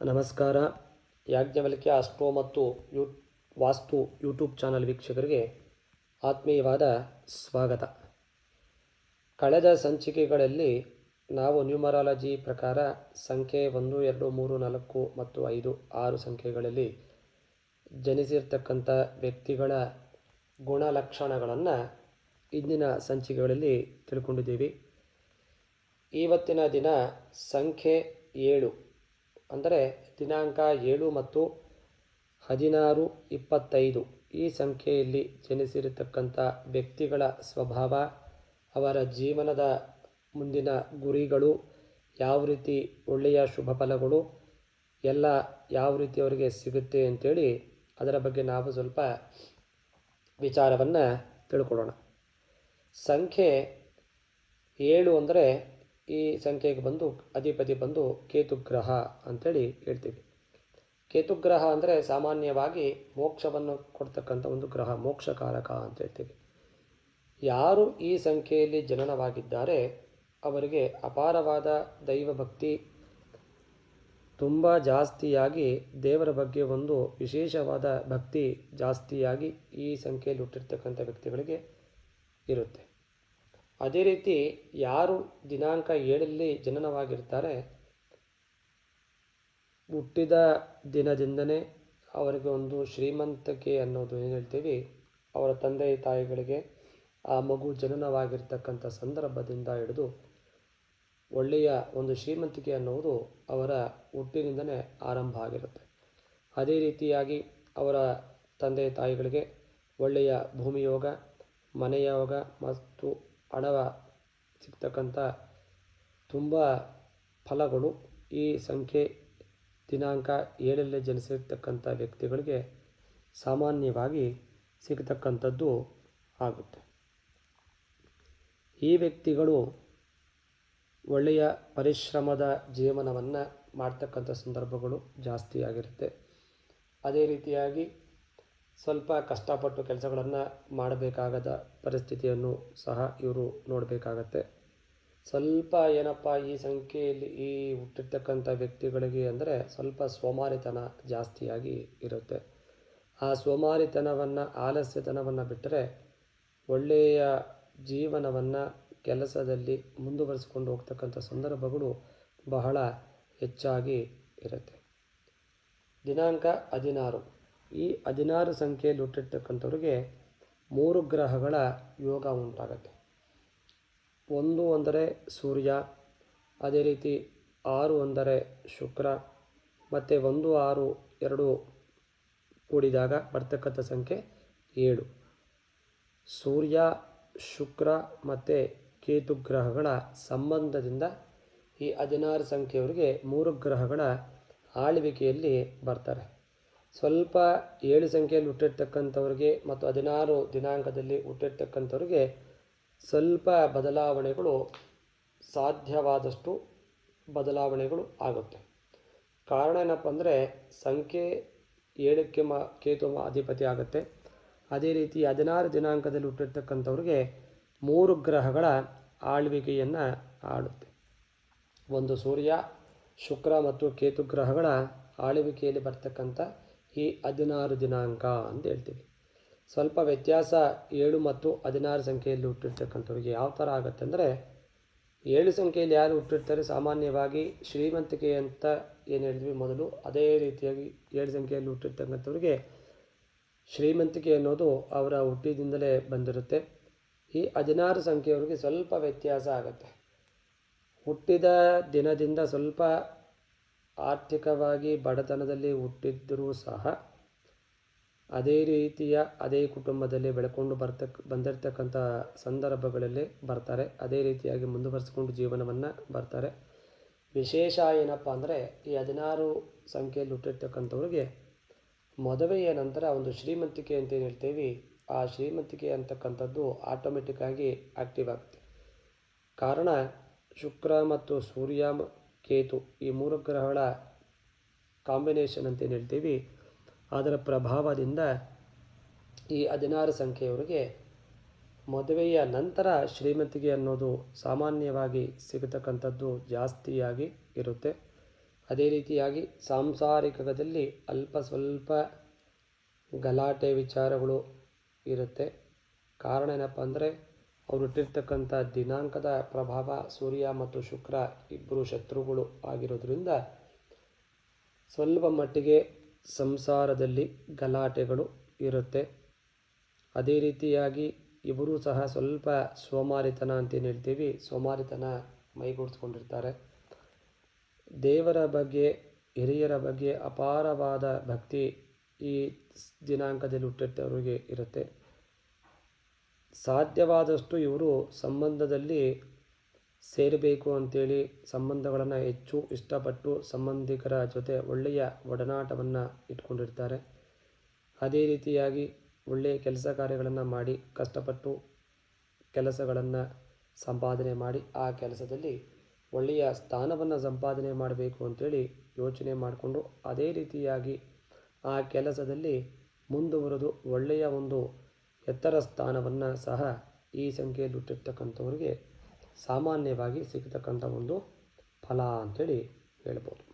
ನಮಸ್ಕಾರ. ಯಾಜ್ಞವಲ್ಕ್ಯ ಆಸ್ಟ್ರೋ ಮತ್ತು ಯು, ವಾಸ್ತು ಯೂಟ್ಯೂಬ್ ಚಾನಲ್ ವೀಕ್ಷಕರಿಗೆ ಆತ್ಮೀಯವಾದ ಸ್ವಾಗತ. ಕಳೆದ ಸಂಚಿಕೆಗಳಲ್ಲಿ ನಾವು ನ್ಯೂಮರಾಲಜಿ ಪ್ರಕಾರ ಸಂಖ್ಯೆ ಒಂದು, ಎರಡು, ಮೂರು, ನಾಲ್ಕು ಮತ್ತು ಐದು, ಆರು ಸಂಖ್ಯೆಗಳಲ್ಲಿ ಜನಿಸಿರ್ತಕ್ಕಂಥ ವ್ಯಕ್ತಿಗಳ ಗುಣಲಕ್ಷಣಗಳನ್ನು ಇಂದಿನ ಸಂಚಿಕೆಗಳಲ್ಲಿ ತಿಳ್ಕೊಂಡಿದ್ದೀವಿ. ಇವತ್ತಿನ ದಿನ ಸಂಖ್ಯೆ ಏಳು. ಅಂದರೆ ದಿನಾಂಕ ಏಳು ಮತ್ತು ಹದಿನಾರು ಇಪ್ಪತ್ತೈದು. ಈ ಸಂಖ್ಯೆಯಲ್ಲಿ ಜನಿಸಿರತಕ್ಕಂಥ ವ್ಯಕ್ತಿಗಳ ಸ್ವಭಾವ, ಅವರ ಜೀವನದ ಮುಂದಿನ ಗುರಿಗಳು, ಯಾವ ರೀತಿ ಒಳ್ಳೆಯ ಶುಭ ಫಲಗಳು, ಎಲ್ಲ ಯಾವ ರೀತಿ ಅವರಿಗೆ ಸಿಗುತ್ತೆ ಅಂತೇಳಿ ಅದರ ಬಗ್ಗೆ ನಾವು ಸ್ವಲ್ಪ ವಿಚಾರವನ್ನು ತಿಳ್ಕೊಳ್ಳೋಣ. ಸಂಖ್ಯೆ ಏಳು ಅಂದರೆ ಈ ಸಂಖ್ಯೆಗೆ ಬಂದು ಅಧಿಪತಿ ಬಂದು ಕೇತುಗ್ರಹ ಅಂತೇಳಿ ಹೇಳ್ತೀವಿ. ಕೇತುಗ್ರಹ ಅಂದರೆ ಸಾಮಾನ್ಯವಾಗಿ ಮೋಕ್ಷವನ್ನು ಕೊಡ್ತಕ್ಕಂಥ ಒಂದು ಗ್ರಹ, ಮೋಕ್ಷಕಾರಕ ಅಂತ ಹೇಳ್ತೀವಿ. ಯಾರು ಈ ಸಂಖ್ಯೆಯಲ್ಲಿ ಜನನವಾಗಿದ್ದಾರೆ ಅವರಿಗೆ ಅಪಾರವಾದ ದೈವ ಭಕ್ತಿ, ತುಂಬ ಜಾಸ್ತಿಯಾಗಿ ದೇವರ ಬಗ್ಗೆ ಒಂದು ವಿಶೇಷವಾದ ಭಕ್ತಿ ಜಾಸ್ತಿಯಾಗಿ ಈ ಸಂಖ್ಯೆಯಲ್ಲಿ ಹುಟ್ಟಿರ್ತಕ್ಕಂಥ ವ್ಯಕ್ತಿಗಳಿಗೆ ಇರುತ್ತೆ. ಅದೇ ರೀತಿ ಯಾರು ದಿನಾಂಕ ಏಳಲ್ಲಿ ಜನನವಾಗಿರ್ತಾರೆ, ಹುಟ್ಟಿದ ದಿನದಿಂದನೇ ಅವರಿಗೆ ಒಂದು ಶ್ರೀಮಂತಿಕೆ ಅನ್ನೋದು ಏನು ಹೇಳ್ತೀವಿ, ಅವರ ತಂದೆ ತಾಯಿಗಳಿಗೆ ಆ ಮಗು ಜನನವಾಗಿರ್ತಕ್ಕಂಥ ಸಂದರ್ಭದಿಂದ ಹಿಡಿದು ಒಳ್ಳೆಯ ಒಂದು ಶ್ರೀಮಂತಿಕೆ ಅನ್ನುವುದು ಅವರ ಹುಟ್ಟಿನಿಂದನೇ ಆರಂಭ ಆಗಿರುತ್ತೆ. ಅದೇ ರೀತಿಯಾಗಿ ಅವರ ತಂದೆ ತಾಯಿಗಳಿಗೆ ಒಳ್ಳೆಯ ಭೂಮಿಯೋಗ ಮನೆಯೋಗ ಮತ್ತು ಹಣವ ಸಿಗ್ತಕ್ಕಂಥ ತುಂಬ ಫಲಗಳು ಈ ಸಂಖ್ಯೆ ದಿನಾಂಕ ಏಳಲ್ಲೇ ಜನಿಸಿರ್ತಕ್ಕಂಥ ವ್ಯಕ್ತಿಗಳಿಗೆ ಸಾಮಾನ್ಯವಾಗಿ ಸಿಗತಕ್ಕಂಥದ್ದು ಆಗುತ್ತೆ. ಈ ವ್ಯಕ್ತಿಗಳು ಒಳ್ಳೆಯ ಪರಿಶ್ರಮದ ಜೀವನವನ್ನು ಮಾಡ್ತಕ್ಕಂಥ ಸಂದರ್ಭಗಳು ಜಾಸ್ತಿ ಆಗಿರುತ್ತೆ. ಅದೇ ರೀತಿಯಾಗಿ ಸ್ವಲ್ಪ ಕಷ್ಟಪಟ್ಟು ಕೆಲಸಗಳನ್ನು ಮಾಡಬೇಕಾಗದ ಪರಿಸ್ಥಿತಿಯನ್ನು ಸಹ ಇವರು ನೋಡಬೇಕಾಗತ್ತೆ. ಸ್ವಲ್ಪ ಏನಪ್ಪ ಈ ಸಂಖ್ಯೆಯಲ್ಲಿ ಈ ಹುಟ್ಟಿರ್ತಕ್ಕಂಥ ವ್ಯಕ್ತಿಗಳಿಗೆ ಅಂದರೆ ಸ್ವಲ್ಪ ಸೋಮಾರಿತನ ಜಾಸ್ತಿಯಾಗಿ ಇರುತ್ತೆ. ಆ ಸೋಮಾರಿತನವನ್ನು, ಆಲಸ್ಯತನವನ್ನು ಬಿಟ್ಟರೆ ಒಳ್ಳೆಯ ಜೀವನವನ್ನು ಕೆಲಸದಲ್ಲಿ ಮುಂದುವರಿಸಿಕೊಂಡು ಹೋಗ್ತಕ್ಕಂಥ ಸಂದರ್ಭಗಳು ಬಹಳ ಹೆಚ್ಚಾಗಿ ಇರುತ್ತೆ. ದಿನಾಂಕ ಹದಿನಾರು. ಈ ಹದಿನಾರು ಸಂಖ್ಯೆಯಲ್ಲಿ ಹುಟ್ಟಿರ್ತಕ್ಕಂಥವ್ರಿಗೆ ಮೂರು ಗ್ರಹಗಳ ಯೋಗ ಉಂಟಾಗತ್ತೆ. ಒಂದು ಅಂದರೆ ಸೂರ್ಯ, ಅದೇ ರೀತಿ ಆರು ಅಂದರೆ ಶುಕ್ರ, ಮತ್ತು ಒಂದು, ಆರು, ಎರಡು ಕೂಡಿದಾಗ ಬರ್ತಕ್ಕಂಥ ಸಂಖ್ಯೆ ಏಳು. ಸೂರ್ಯ, ಶುಕ್ರ ಮತ್ತು ಕೇತು ಗ್ರಹಗಳ ಸಂಬಂಧದಿಂದ ಈ ಹದಿನಾರು ಸಂಖ್ಯೆಯವರಿಗೆ ಮೂರು ಗ್ರಹಗಳ ಆಳ್ವಿಕೆಯಲ್ಲಿ ಬರ್ತಾರೆ. ಸ್ವಲ್ಪ ಏಳು ಸಂಖ್ಯೆಯಲ್ಲಿ ಹುಟ್ಟಿರ್ತಕ್ಕಂಥವ್ರಿಗೆ ಮತ್ತು ಹದಿನಾರು ದಿನಾಂಕದಲ್ಲಿ ಹುಟ್ಟಿರ್ತಕ್ಕಂಥವ್ರಿಗೆ ಸ್ವಲ್ಪ ಬದಲಾವಣೆಗಳು ಸಾಧ್ಯವಾದಷ್ಟು ಬದಲಾವಣೆಗಳು ಆಗುತ್ತೆ. ಕಾರಣ ಏನಪ್ಪ ಅಂದರೆ ಸಂಖ್ಯೆ ಏಳಕ್ಕೆ ಮ, ಕೇತು ಅಧಿಪತಿ ಆಗುತ್ತೆ. ಅದೇ ರೀತಿ ಹದಿನಾರು ದಿನಾಂಕದಲ್ಲಿ ಹುಟ್ಟಿರ್ತಕ್ಕಂಥವ್ರಿಗೆ ಮೂರು ಗ್ರಹಗಳ ಆಳ್ವಿಕೆಯನ್ನು ಆಡುತ್ತೆ. ಒಂದು ಸೂರ್ಯ, ಶುಕ್ರ ಮತ್ತು ಕೇತು ಗ್ರಹಗಳ ಆಳ್ವಿಕೆಯಲ್ಲಿ ಬರ್ತಕ್ಕಂಥ ಈ ಹದಿನಾರು ದಿನಾಂಕ ಅಂತ ಹೇಳ್ತೀವಿ. ಸ್ವಲ್ಪ ವ್ಯತ್ಯಾಸ ಏಳು ಮತ್ತು ಹದಿನಾರು ಸಂಖ್ಯೆಯಲ್ಲಿ ಹುಟ್ಟಿರ್ತಕ್ಕಂಥವ್ರಿಗೆ ಯಾವ ಥರ ಆಗುತ್ತೆ ಅಂದರೆ, ಏಳು ಸಂಖ್ಯೆಯಲ್ಲಿ ಯಾರು ಹುಟ್ಟಿರ್ತಾರೆ ಸಾಮಾನ್ಯವಾಗಿ ಶ್ರೀಮಂತಿಕೆ ಅಂತ ಏನು ಹೇಳಿದ್ವಿ ಮೊದಲು, ಅದೇ ರೀತಿಯಾಗಿ ಏಳು ಸಂಖ್ಯೆಯಲ್ಲಿ ಹುಟ್ಟಿರ್ತಕ್ಕಂಥವ್ರಿಗೆ ಶ್ರೀಮಂತಿಕೆ ಅನ್ನೋದು ಅವರ ಹುಟ್ಟಿದಿಂದಲೇ ಬಂದಿರುತ್ತೆ. ಈ ಹದಿನಾರು ಸಂಖ್ಯೆಯವರಿಗೆ ಸ್ವಲ್ಪ ವ್ಯತ್ಯಾಸ ಆಗುತ್ತೆ. ಹುಟ್ಟಿದ ದಿನದಿಂದ ಸ್ವಲ್ಪ ಆರ್ಥಿಕವಾಗಿ ಬಡತನದಲ್ಲಿ ಹುಟ್ಟಿದ್ದರೂ ಸಹ ಅದೇ ರೀತಿಯ ಅದೇ ಕುಟುಂಬದಲ್ಲಿ ಬೆಳ್ಕೊಂಡು ಬರ್ತಕ್ಕ ಬಂದಿರತಕ್ಕಂಥ ಸಂದರ್ಭಗಳಲ್ಲಿ ಬರ್ತಾರೆ. ಅದೇ ರೀತಿಯಾಗಿ ಮುಂದುವರಿಸ್ಕೊಂಡು ಜೀವನವನ್ನು ಬರ್ತಾರೆ. ವಿಶೇಷ ಏನಪ್ಪ ಅಂದರೆ ಈ ಹದಿನಾರು ಸಂಖ್ಯೆಯಲ್ಲಿ ಹುಟ್ಟಿರ್ತಕ್ಕಂಥವ್ರಿಗೆ ಮದುವೆಯ ನಂತರ ಒಂದು ಶ್ರೀಮಂತಿಕೆ ಅಂತ ಏನು ಹೇಳ್ತೀವಿ, ಆ ಶ್ರೀಮಂತಿಕೆ ಅಂತಕ್ಕಂಥದ್ದು ಆಟೋಮೆಟಿಕ್ಕಾಗಿ ಆಕ್ಟಿವ್ ಆಗುತ್ತೆ. ಕಾರಣ ಶುಕ್ರ ಮತ್ತು ಸೂರ್ಯ ಕೇತು ಈ ಮೂರು ಗ್ರಹಗಳ ಕಾಂಬಿನೇಷನ್ ಅಂತ ಏನು ಹೇಳ್ತೀವಿ, ಅದರ ಪ್ರಭಾವದಿಂದ ಈ ಹದಿನಾರು ಸಂಖ್ಯೆಯವರಿಗೆ ಮದುವೆಯ ನಂತರ ಶ್ರೀಮಂತಿಗೆ ಅನ್ನೋದು ಸಾಮಾನ್ಯವಾಗಿ ಸಿಗತಕ್ಕಂಥದ್ದು ಜಾಸ್ತಿಯಾಗಿ ಇರುತ್ತೆ. ಅದೇ ರೀತಿಯಾಗಿ ಸಾಂಸಾರಿಕದಲ್ಲಿ ಅಲ್ಪ ಸ್ವಲ್ಪ ಗಲಾಟೆ ವಿಚಾರಗಳು ಇರುತ್ತೆ. ಕಾರಣ ಏನಪ್ಪ ಅಂದರೆ ಅವರು ಹುಟ್ಟಿರ್ತಕ್ಕಂಥ ದಿನಾಂಕದ ಪ್ರಭಾವ ಸೂರ್ಯ ಮತ್ತು ಶುಕ್ರ ಇಬ್ಬರು ಶತ್ರುಗಳು ಆಗಿರೋದ್ರಿಂದ ಸ್ವಲ್ಪ ಮಟ್ಟಿಗೆ ಸಂಸಾರದಲ್ಲಿ ಗಲಾಟೆಗಳು ಇರುತ್ತೆ. ಅದೇ ರೀತಿಯಾಗಿ ಇವರು ಸಹ ಸ್ವಲ್ಪ ಸೋಮಾರಿತನ ಅಂತೇನು ಹೇಳ್ತೀವಿ? ಸೋಮಾರಿತನ ಮೈಗೂಡಿಸ್ಕೊಂಡಿರ್ತಾರೆ. ದೇವರ ಬಗ್ಗೆ, ಹಿರಿಯರ ಬಗ್ಗೆ ಅಪಾರವಾದ ಭಕ್ತಿ ಈ ದಿನಾಂಕದಲ್ಲಿ ಹುಟ್ಟಿರ್ತವ್ರಿಗೆ ಇರುತ್ತೆ. ಸಾಧ್ಯವಾದಷ್ಟು ಇವರು ಸಂಬಂಧದಲ್ಲಿ ಸೇರಬೇಕು ಅಂತೇಳಿ ಸಂಬಂಧಗಳನ್ನು ಹೆಚ್ಚು ಇಷ್ಟಪಟ್ಟು ಸಂಬಂಧಿಕರ ಜೊತೆ ಒಳ್ಳೆಯ ಒಡನಾಟವನ್ನು ಇಟ್ಕೊಂಡಿರ್ತಾರೆ. ಅದೇ ರೀತಿಯಾಗಿ ಒಳ್ಳೆಯ ಕೆಲಸ ಕಾರ್ಯಗಳನ್ನು ಮಾಡಿ, ಕಷ್ಟಪಟ್ಟು ಕೆಲಸಗಳನ್ನು ಸಂಪಾದನೆ ಮಾಡಿ, ಆ ಕೆಲಸದಲ್ಲಿ ಒಳ್ಳೆಯ ಸ್ಥಾನವನ್ನು ಸಂಪಾದನೆ ಮಾಡಬೇಕು ಅಂತೇಳಿ ಯೋಚನೆ ಮಾಡಿಕೊಂಡು, ಅದೇ ರೀತಿಯಾಗಿ ಆ ಕೆಲಸದಲ್ಲಿ ಮುಂದುವರೆದು ಒಳ್ಳೆಯ ಒಂದು ಎತ್ತರ ಸ್ಥಾನವನ್ನು ಸಹ ಈ ಸಂಖ್ಯೆಯಲ್ಲಿ ಹುಟ್ಟಿರ್ತಕ್ಕಂಥವ್ರಿಗೆ ಸಾಮಾನ್ಯವಾಗಿ ಸಿಗತಕ್ಕಂಥ ಒಂದು ಫಲ ಅಂಥೇಳಿ ಹೇಳ್ಬೋದು.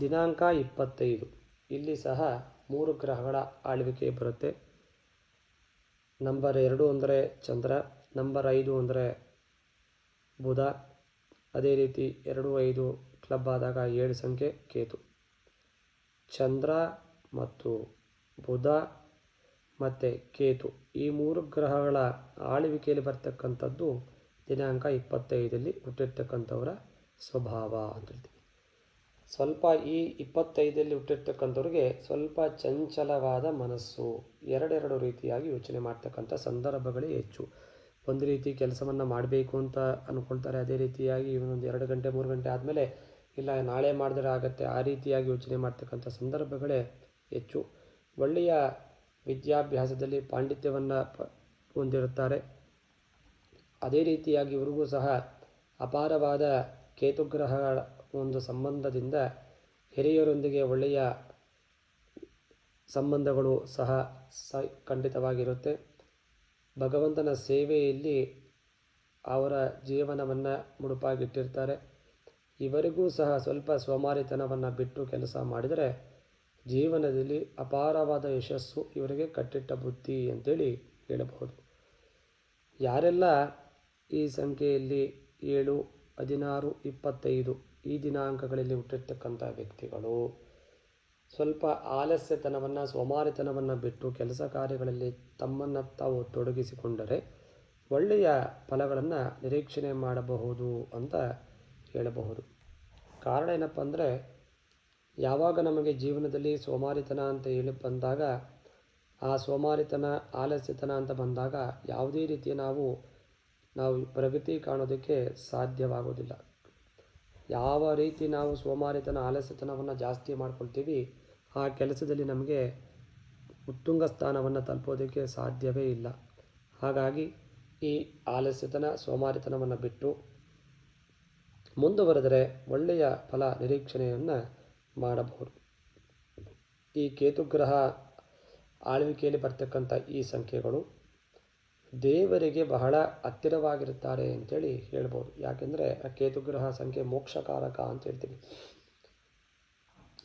ದಿನಾಂಕ ಇಪ್ಪತ್ತೈದು. ಇಲ್ಲಿ ಸಹ ಮೂರು ಗ್ರಹಗಳ ಆಳ್ವಿಕೆ ಬರುತ್ತೆ. ನಂಬರ್ ಎರಡು ಅಂದರೆ ಚಂದ್ರ, ನಂಬರ್ ಐದು ಅಂದರೆ ಬುಧ, ಅದೇ ರೀತಿ ಎರಡು ಐದು ಕ್ಲಬ್ ಆದಾಗ ಏಳು ಸಂಖ್ಯೆ ಕೇತು. ಚಂದ್ರ ಮತ್ತು ಬುಧ ಮತ್ತು ಕೇತು. ಈ ಮೂರು ಗ್ರಹಗಳ ಆಳ್ವಿಕೆಯಲ್ಲಿ ಬರ್ತಕ್ಕಂಥದ್ದು ದಿನಾಂಕ ಇಪ್ಪತ್ತೈದಲ್ಲಿ ಹುಟ್ಟಿರ್ತಕ್ಕಂಥವರ ಸ್ವಭಾವ ಅಂತ ಹೇಳ್ತೀವಿ. ಸ್ವಲ್ಪ ಈ ಇಪ್ಪತ್ತೈದಲ್ಲಿ ಹುಟ್ಟಿರ್ತಕ್ಕಂಥವ್ರಿಗೆ ಸ್ವಲ್ಪ ಚಂಚಲವಾದ ಮನಸ್ಸು, ಎರಡೆರಡು ರೀತಿಯಾಗಿ ಯೋಚನೆ ಮಾಡ್ತಕ್ಕಂಥ ಸಂದರ್ಭಗಳೇ ಹೆಚ್ಚು. ಒಂದು ರೀತಿ ಕೆಲಸವನ್ನು ಮಾಡಬೇಕು ಅಂತ ಅಂದ್ಕೊಳ್ತಾರೆ ಅದೇ ರೀತಿಯಾಗಿ ಇವನೊಂದು ಎರಡು ಗಂಟೆ, ಮೂರು ಗಂಟೆ ಆದಮೇಲೆ ಇಲ್ಲ, ನಾಳೆ ಮಾಡಿದ್ರೆ ಆಗುತ್ತೆ, ಆ ರೀತಿಯಾಗಿ ಯೋಚನೆ ಮಾಡ್ತಕ್ಕಂಥ ಸಂದರ್ಭಗಳೇ ಹೆಚ್ಚು. ಒಳ್ಳೆಯ ವಿದ್ಯಾಭ್ಯಾಸದಲ್ಲಿ ಪಾಂಡಿತ್ಯವನ್ನು ಹೊಂದಿರುತ್ತಾರೆ. ಅದೇ ರೀತಿಯಾಗಿ ಇವರಿಗೂ ಸಹ ಅಪಾರವಾದ ಕೇತುಗ್ರಹಗಳ ಒಂದು ಸಂಬಂಧದಿಂದ ಹಿರಿಯರೊಂದಿಗೆ ಒಳ್ಳೆಯ ಸಂಬಂಧಗಳು ಸಹ ಸ, ಖಂಡಿತವಾಗಿರುತ್ತೆ. ಭಗವಂತನ ಸೇವೆಯಲ್ಲಿ ಅವರ ಜೀವನವನ್ನು ಮುಡುಪಾಗಿಟ್ಟಿರ್ತಾರೆ. ಇವರಿಗೂ ಸಹ ಸ್ವಲ್ಪ ಸೋಮಾರಿತನವನ್ನು ಬಿಟ್ಟು ಕೆಲಸ ಮಾಡಿದರೆ ಜೀವನದಲ್ಲಿ ಅಪಾರವಾದ ಯಶಸ್ಸು ಇವರಿಗೆ ಕಟ್ಟಿಟ್ಟ ಬುದ್ಧಿ ಅಂತೇಳಿ ಹೇಳಬಹುದು. ಯಾರೆಲ್ಲ ಈ ಸಂಖ್ಯೆಯಲ್ಲಿ ಏಳು, ಹದಿನಾರು, ಇಪ್ಪತ್ತೈದು ಈ ದಿನಾಂಕಗಳಲ್ಲಿ ಹುಟ್ಟಿರ್ತಕ್ಕಂಥ ವ್ಯಕ್ತಿಗಳು ಸ್ವಲ್ಪ ಆಲಸ್ಯತನವನ್ನು, ಸೋಮಾರಿತನವನ್ನು ಬಿಟ್ಟು ಕೆಲಸ ಕಾರ್ಯಗಳಲ್ಲಿ ತಮ್ಮನ್ನು ತಾವು ತೊಡಗಿಸಿಕೊಂಡರೆ ಒಳ್ಳೆಯ ಫಲಗಳನ್ನು ನಿರೀಕ್ಷಣೆ ಮಾಡಬಹುದು ಅಂತ ಹೇಳಬಹುದು. ಕಾರಣ ಏನಪ್ಪ ಅಂದರೆ ಯಾವಾಗ ನಮಗೆ ಜೀವನದಲ್ಲಿ ಸೋಮಾರಿತನ ಅಂತ ಹೇಳಿ ಬಂದಾಗ, ಆ ಸೋಮಾರಿತನ, ಆಲಸ್ಯತನ ಅಂತ ಬಂದಾಗ ಯಾವುದೇ ರೀತಿಯ ನಾವು ನಾವು ಪ್ರಗತಿ ಕಾಣೋದಕ್ಕೆ ಸಾಧ್ಯವಾಗೋದಿಲ್ಲ. ಯಾವ ರೀತಿ ನಾವು ಸೋಮಾರಿತನ, ಆಲಸ್ಯತನವನ್ನು ಜಾಸ್ತಿ ಮಾಡ್ಕೊಳ್ತೀವಿ, ಆ ಕೆಲಸದಲ್ಲಿ ನಮಗೆ ಉತ್ತುಂಗ ಸ್ಥಾನವನ್ನು ತಲುಪೋದಕ್ಕೆ ಸಾಧ್ಯವೇ ಇಲ್ಲ. ಹಾಗಾಗಿ ಈ ಆಲಸ್ಯತನ, ಸೋಮಾರಿತನವನ್ನು ಬಿಟ್ಟು ಮುಂದುವರೆದರೆ ಒಳ್ಳೆಯ ಫಲ ನಿರೀಕ್ಷಣೆಯನ್ನು ಮಾಡಬಹುದು. ಈ ಕೇತುಗ್ರಹ ಆಳ್ವಿಕೆಯಲ್ಲಿ ಬರ್ತಕ್ಕಂಥ ಈ ಸಂಖ್ಯೆಗಳು ದೇವರಿಗೆ ಬಹಳ ಹತ್ತಿರವಾಗಿರುತ್ತಾರೆ ಅಂತೇಳಿ ಹೇಳ್ಬೋದು. ಯಾಕೆಂದರೆ ಆ ಕೇತುಗ್ರಹ ಸಂಖ್ಯೆ ಮೋಕ್ಷಕಾರಕ ಅಂತ ಹೇಳ್ತೀವಿ.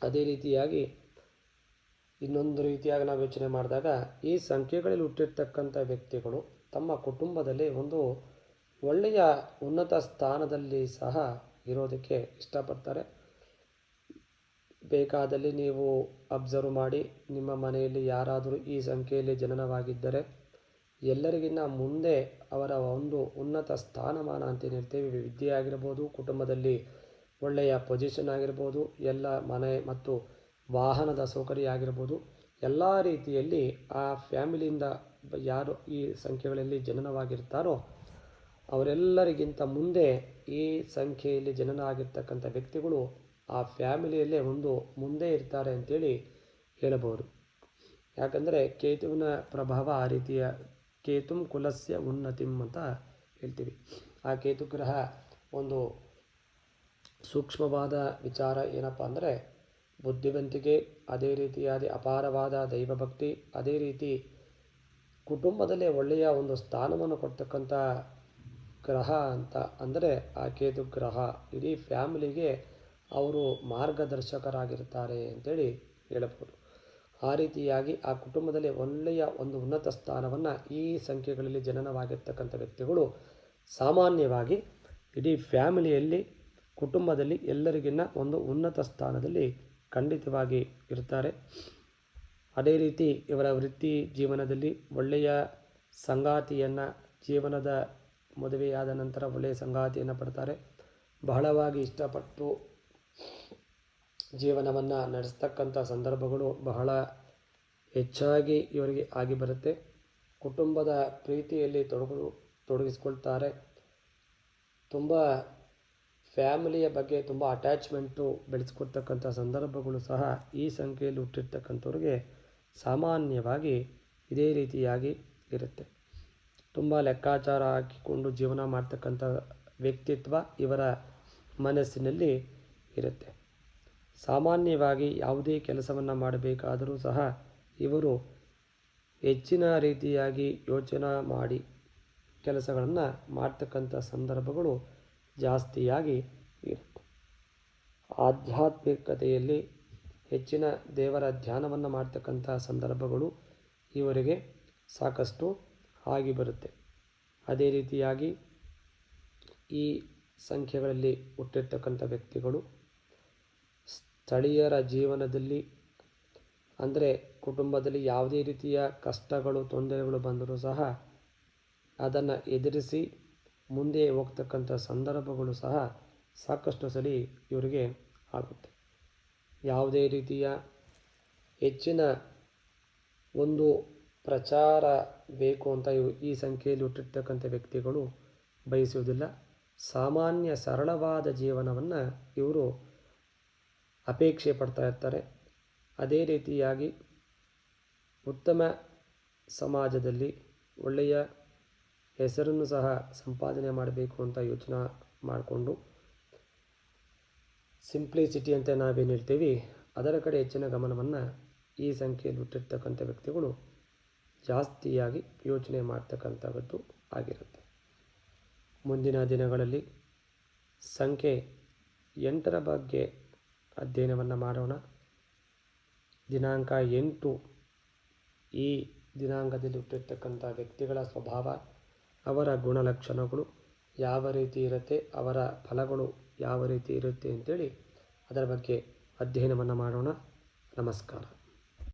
ಅದೇ ರೀತಿಯಾಗಿ ಇನ್ನೊಂದು ರೀತಿಯಾಗಿ ನಾವು ಯೋಚನೆ ಮಾಡಿದಾಗ ಈ ಸಂಖ್ಯೆಗಳಲ್ಲಿ ಹುಟ್ಟಿರ್ತಕ್ಕಂಥ ವ್ಯಕ್ತಿಗಳು ತಮ್ಮ ಕುಟುಂಬದಲ್ಲಿ ಒಂದು ಒಳ್ಳೆಯ ಉನ್ನತ ಸ್ಥಾನದಲ್ಲಿ ಸಹ ಇರೋದಕ್ಕೆ ಇಷ್ಟಪಡ್ತಾರೆ. ಬೇಕಾದಲ್ಲಿ ನೀವು ಅಬ್ಸರ್ವ್ ಮಾಡಿ ನಿಮ್ಮ ಮನೆಯಲ್ಲಿ ಯಾರಾದರೂ ಈ ಸಂಖ್ಯೆಯಲ್ಲಿ ಜನನವಾಗಿದ್ದರೆ ಎಲ್ಲರಿಗಿಂತ ಮುಂದೆ ಅವರ ಒಂದು ಉನ್ನತ ಸ್ಥಾನಮಾನ ಅಂತ ಹೇಳ್ತೀವಿ. ವಿದ್ಯೆ ಆಗಿರ್ಬೋದು ಕುಟುಂಬದಲ್ಲಿ ಒಳ್ಳೆಯ ಪೊಸಿಷನ್ ಆಗಿರ್ಬೋದು, ಎಲ್ಲ ಮನೆ ಮತ್ತು ವಾಹನದ ಸೌಕರ್ಯ ಆಗಿರ್ಬೋದು, ಎಲ್ಲ ರೀತಿಯಲ್ಲಿ ಆ ಫ್ಯಾಮಿಲಿಯಿಂದ ಯಾರು ಈ ಸಂಖ್ಯೆಗಳಲ್ಲಿ ಜನನವಾಗಿರ್ತಾರೋ ಅವರೆಲ್ಲರಿಗಿಂತ ಮುಂದೆ ಈ ಸಂಖ್ಯೆಯಲ್ಲಿ ಜನನ ಆಗಿರ್ತಕ್ಕಂಥ ವ್ಯಕ್ತಿಗಳು ಆ ಫ್ಯಾಮಿಲಿಯಲ್ಲೇ ಒಂದು ಮುಂದೆ ಇರ್ತಾರೆ ಅಂತೇಳಿ ಹೇಳಬಹುದು. ಯಾಕಂದರೆ ಕೇತುವಿನ ಪ್ರಭಾವ ಆ ರೀತಿಯ ಕೇತುಂ ಕುಲಸ್ಯ ಉನ್ನತಿಂ ಅಂತ ಹೇಳ್ತೀವಿ. ಆ ಕೇತು ಗ್ರಹ ಒಂದು ಸೂಕ್ಷ್ಮವಾದ ವಿಚಾರ ಏನಪ್ಪ ಅಂದರೆ ಬುದ್ಧಿವಂತಿಕೆ, ಅದೇ ರೀತಿಯಾದ ಅಪಾರವಾದ ದೈವಭಕ್ತಿ, ಅದೇ ರೀತಿ ಕುಟುಂಬದಲ್ಲೇ ಒಳ್ಳೆಯ ಒಂದು ಸ್ಥಾನವನ್ನು ಕೊಡ್ತಕ್ಕಂಥ ಗ್ರಹ ಅಂತ ಅಂದರೆ ಆ ಕೇತು ಗ್ರಹ. ಇಡೀ ಫ್ಯಾಮಿಲಿಗೆ ಅವರು ಮಾರ್ಗದರ್ಶಕರಾಗಿರ್ತಾರೆ ಅಂತೇಳಿ ಹೇಳಬಹುದು. ಆ ರೀತಿಯಾಗಿ ಆ ಕುಟುಂಬದಲ್ಲಿ ಒಳ್ಳೆಯ ಒಂದು ಉನ್ನತ ಸ್ಥಾನವನ್ನು ಈ ಸಂಖ್ಯೆಗಳಲ್ಲಿ ಜನನವಾಗಿರ್ತಕ್ಕಂಥ ವ್ಯಕ್ತಿಗಳು ಸಾಮಾನ್ಯವಾಗಿ ಇಡೀ ಫ್ಯಾಮಿಲಿಯಲ್ಲಿ, ಕುಟುಂಬದಲ್ಲಿ ಎಲ್ಲರಿಗಿನ್ನ ಒಂದು ಉನ್ನತ ಸ್ಥಾನದಲ್ಲಿ ಖಂಡಿತವಾಗಿ ಇರ್ತಾರೆ. ಅದೇ ರೀತಿ ಇವರ ವೃತ್ತಿ ಜೀವನದಲ್ಲಿ ಒಳ್ಳೆಯ ಸಂಗಾತಿಯನ್ನು, ಜೀವನದ ಮದುವೆಯಾದ ನಂತರ ಒಳ್ಳೆಯ ಸಂಗಾತಿಯನ್ನು ಪಡ್ತಾರೆ. ಬಹಳವಾಗಿ ಇಷ್ಟಪಟ್ಟು ಜೀವನವನ್ನು ನಡೆಸ್ತಕ್ಕಂಥ ಸಂದರ್ಭಗಳು ಬಹಳ ಹೆಚ್ಚಾಗಿ ಇವರಿಗೆ ಆಗಿ ಬರುತ್ತೆ. ಕುಟುಂಬದ ಪ್ರೀತಿಯಲ್ಲಿ ತೊಡಗು, ತೊಡಗಿಸ್ಕೊಳ್ತಾರೆ. ತುಂಬ ಫ್ಯಾಮಿಲಿಯ ಬಗ್ಗೆ ತುಂಬ ಅಟ್ಯಾಚ್ಮೆಂಟು ಬೆಳೆಸ್ಕೊಡ್ತಕ್ಕಂಥ ಸಂದರ್ಭಗಳು ಸಹ ಈ ಸಂಖ್ಯೆಯಲ್ಲಿ ಹುಟ್ಟಿರ್ತಕ್ಕಂಥವ್ರಿಗೆ ಸಾಮಾನ್ಯವಾಗಿ ಇದೇ ರೀತಿಯಾಗಿ ಇರುತ್ತೆ. ತುಂಬ ಲೆಕ್ಕಾಚಾರ ಹಾಕಿಕೊಂಡು ಜೀವನ ಮಾಡ್ತಕ್ಕಂಥ ವ್ಯಕ್ತಿತ್ವ ಇವರ ಮನಸ್ಸಿನಲ್ಲಿ ಇರುತ್ತೆ. ಸಾಮಾನ್ಯವಾಗಿ ಯಾವುದೇ ಕೆಲಸವನ್ನು ಮಾಡಬೇಕಾದರೂ ಸಹ ಇವರು ಹೆಚ್ಚಿನ ರೀತಿಯಾಗಿ ಯೋಚನೆ ಮಾಡಿ ಕೆಲಸಗಳನ್ನು ಮಾಡ್ತಕ್ಕಂಥ ಸಂದರ್ಭಗಳು ಜಾಸ್ತಿಯಾಗಿ ಇರುತ್ತೆ. ಆಧ್ಯಾತ್ಮಿಕತೆಯಲ್ಲಿ ಹೆಚ್ಚಿನ ದೇವರ ಧ್ಯಾನವನ್ನು ಮಾಡ್ತಕ್ಕಂಥ ಸಂದರ್ಭಗಳು ಇವರಿಗೆ ಸಾಕಷ್ಟು ಆಗಿ ಬರುತ್ತೆ. ಅದೇ ರೀತಿಯಾಗಿ ಈ ಸಂಖ್ಯೆಗಳಲ್ಲಿ ಹುಟ್ಟಿರ್ತಕ್ಕಂಥ ವ್ಯಕ್ತಿಗಳು ಸ್ಥಳೀಯರ ಜೀವನದಲ್ಲಿ, ಅಂದರೆ ಕುಟುಂಬದಲ್ಲಿ ಯಾವುದೇ ರೀತಿಯ ಕಷ್ಟಗಳು, ತೊಂದರೆಗಳು ಬಂದರೂ ಸಹ ಅದನ್ನು ಎದುರಿಸಿ ಮುಂದೆ ಹೋಗ್ತಕ್ಕಂಥ ಸಂದರ್ಭಗಳು ಸಹ ಸಾಕಷ್ಟು ಸರಿ ಇವರಿಗೆ ಆಗುತ್ತೆ. ಯಾವುದೇ ರೀತಿಯ ಹೆಚ್ಚಿನ ಒಂದು ಪ್ರಚಾರ ಬೇಕು ಅಂತ ಈ ಸಂಖ್ಯೆಯಲ್ಲಿ ಹುಟ್ಟಿರ್ತಕ್ಕಂಥ ವ್ಯಕ್ತಿಗಳು ಬಯಸುವುದಿಲ್ಲ. ಸಾಮಾನ್ಯ ಸರಳವಾದ ಜೀವನವನ್ನು ಇವರು ಅಪೇಕ್ಷೆ ಪಡ್ತಾ ಇರ್ತಾರೆ. ಅದೇ ರೀತಿಯಾಗಿ ಉತ್ತಮ ಸಮಾಜದಲ್ಲಿ ಒಳ್ಳೆಯ ಹೆಸರನ್ನು ಸಹ ಸಂಪಾದನೆ ಮಾಡಬೇಕು ಅಂತ ಯೋಚನೆ ಮಾಡಿಕೊಂಡು ಸಿಂಪ್ಲಿಸಿಟಿ ಅಂತ ನಾವೇನು ಹೇಳ್ತೀವಿ, ಅದರ ಕಡೆ ಹೆಚ್ಚಿನ ಗಮನವನ್ನು ಈ ಸಂಖ್ಯೆಯಲ್ಲಿ ಹುಟ್ಟಿರ್ತಕ್ಕಂಥ ವ್ಯಕ್ತಿಗಳು ಜಾಸ್ತಿಯಾಗಿ ಯೋಚನೆ ಮಾಡ್ತಕ್ಕಂಥದ್ದು ಆಗಿರುತ್ತೆ. ಮುಂದಿನ ದಿನಗಳಲ್ಲಿ ಸಂಖ್ಯೆ ಎಂಟರ ಬಗ್ಗೆ ಅಧ್ಯಯನವನ್ನು ಮಾಡೋಣ. ದಿನಾಂಕ ಎಂಟು. ಈ ದಿನಾಂಕದಲ್ಲಿ ಹುಟ್ಟಿರ್ತಕ್ಕಂಥ ವ್ಯಕ್ತಿಗಳ ಸ್ವಭಾವ, ಅವರ ಗುಣಲಕ್ಷಣಗಳು ಯಾವ ರೀತಿ ಇರುತ್ತೆ, ಅವರ ಫಲಗಳು ಯಾವ ರೀತಿ ಇರುತ್ತೆ ಅಂತೇಳಿ ಅದರ ಬಗ್ಗೆ ಅಧ್ಯಯನವನ್ನು ಮಾಡೋಣ. ನಮಸ್ಕಾರ.